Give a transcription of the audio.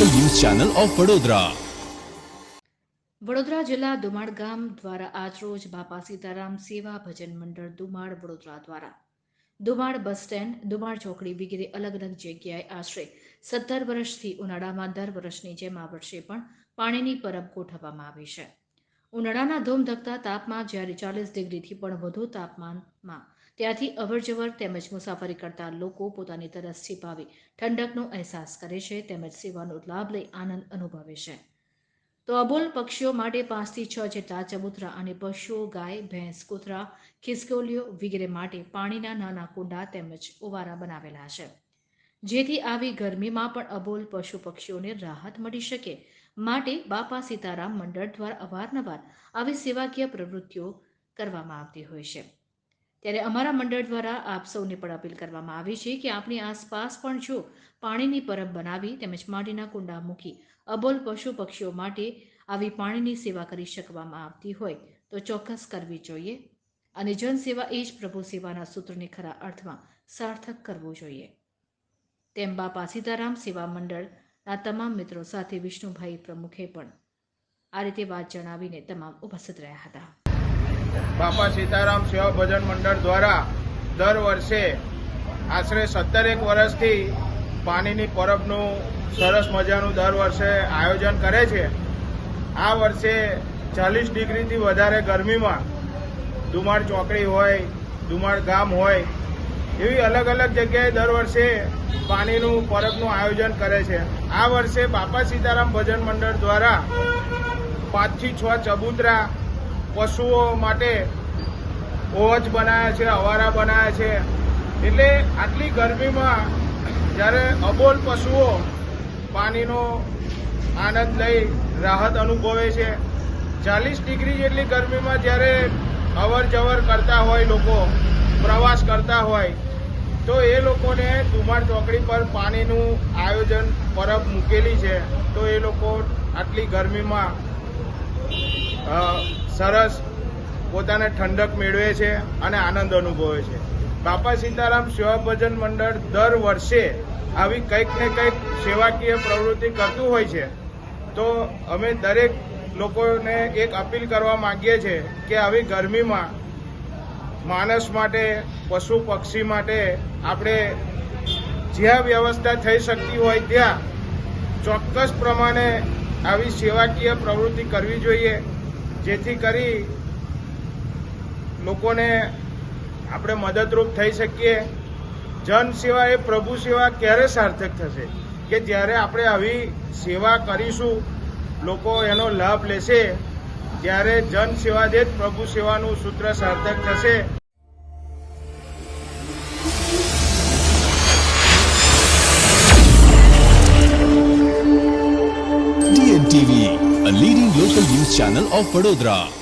Channel of Vadodara. Vadodara જિલ્લા દુમાડ ગામ દ્વારા આજરોજ બાપા સીતારામ સેવા ભજન મંડળ દુમાડ વડોદરા દ્વારા. દુમાડ બસ સ્ટેન્ડ, દુમાડ ચોકડી વગેરે અલગ અલગ જગ્યાએ આશરે સત્તર વર્ષથી ઉનાળામાં દર વર્ષની જેમ આ વર્ષે પણ પાણીની પરબ ગોઠવવામાં આવી છે. ઉનાળાના ધોમધકતા તાપમાં જ્યારે ચાલીસ ડિગ્રીથી પણ વધુ તાપમાનમાં. ત્યાંથી અવરજવર તેમજ મુસાફરી કરતા લોકો પોતાની તરસ છીપાવી ઠંડકનો અહેસાસ કરે છે તેમજ સેવાનો લાભ લઈ આનંદ અનુભવે છે. તો અબોલ પક્ષીઓ માટે પાંચથી છ જેટલા ચબૂતરા અને પશુઓ, ગાય, ભેંસ, કૂતરા, ખિસકોલીઓ વગેરે માટે પાણીના નાના કુંડા તેમજ ઓવારા બનાવેલા છે. જેથી આવી ગરમીમાં પણ અબોલ પશુ પક્ષીઓને રાહત મળી શકે માટે બાપા સીતારામ મંડળ દ્વારા અવારનવાર આવી સેવાકીય પ્રવૃત્તિઓ કરવામાં આવતી હોય છે. ત્યારે અમારા મંડળ દ્વારા આપ સૌને પણ અપીલ કરવામાં આવી છે કે આપણી આસપાસ પણ જો પાણીની પરબ બનાવી તેમજ માટીના કુંડા મૂકી અબોલ પશુ પક્ષીઓ માટે આવી પાણીની સેવા કરી શકવામાં આવતી હોય તો ચોક્કસ કરવી જોઈએ અને જનસેવા એ જ પ્રભુ સેવાના સૂત્રને ખરા અર્થમાં સાર્થક કરવું જોઈએ. તેમ બાપા સીતારામ સેવા મંડળના તમામ મિત્રો સાથે વિષ્ણુભાઈ પ્રમુખે પણ આ રીતે વાત જણાવીને તમામ ઉપસ્થિત રહ્યા હતા. બાપા સીતારામ સેવા ભજન મંડળ દ્વારા દર વર્ષે આશરે સત્તરેક વર્ષથી પાણીની પરબનું સરસ મજાનું દર વર્ષે આયોજન કરે છે. આ વર્ષે ચાલીસ ડિગ્રીથી વધારે ગરમીમાં ધુમાડ ચોકડી હોય ધુમાડ ગામ હોય એવી અલગ અલગ જગ્યાએ દર વર્ષે પાણીનું, પરબનું આયોજન કરે છે. આ વર્ષે બાપા સીતારામ ભજન મંડળ દ્વારા પાંચથી છ ચબૂતરા પશુઓ માટે ઓવચ બનાવ્યા છે, અવારા બનાવ્યા છે. એટલે આટલી ગરમીમાં જ્યારે અબોલ પશુઓ પાણીનો આનંદ લઈ રાહત અનુભવે છે, ચાલીસ ડિગ્રી જેટલી ગરમીમાં જ્યારે અવર જવર કરતા હોય લોકો, પ્રવાસ કરતા હોય તો એ લોકોને ધુમાડ ચોકડી પર પાણીનું આયોજન પરબ મૂકેલી છે. તો એ લોકો આટલી ગરમીમાં સરસ પોતાને ઠંડક મેળવે છે અને આનંદ અનુભવે છે. બાપા સીતારામ સેવા ભજન મંડળ દર વર્ષે આવી કંઈક ને કંઈક સેવાકીય પ્રવૃત્તિ કરતું હોય છે. તો અમે દરેક લોકોને એક અપીલ કરવા માંગીએ છીએ કે આવી ગરમીમાં માણસ માટે, પશુ પક્ષી માટે આપણે જ્યાં વ્યવસ્થા થઈ શકતી હોય ત્યાં ચોક્કસ પ્રમાણે આવી સેવાકીય પ્રવૃત્તિ કરવી જોઈએ, જેથી કરી લોકોને આપણે મદદરૂપ થઈ શકીએ. જન સેવા એ પ્રભુ સેવા ક્યારે સાર્થક થશે? કે જ્યારે આપણે આવી સેવા કરીશું, લોકો એનો લાભ લેશે ત્યારે જન સેવા જ પ્રભુ સેવાનું સૂત્ર સાર્થક થશે. A leading local news channel of Vadodara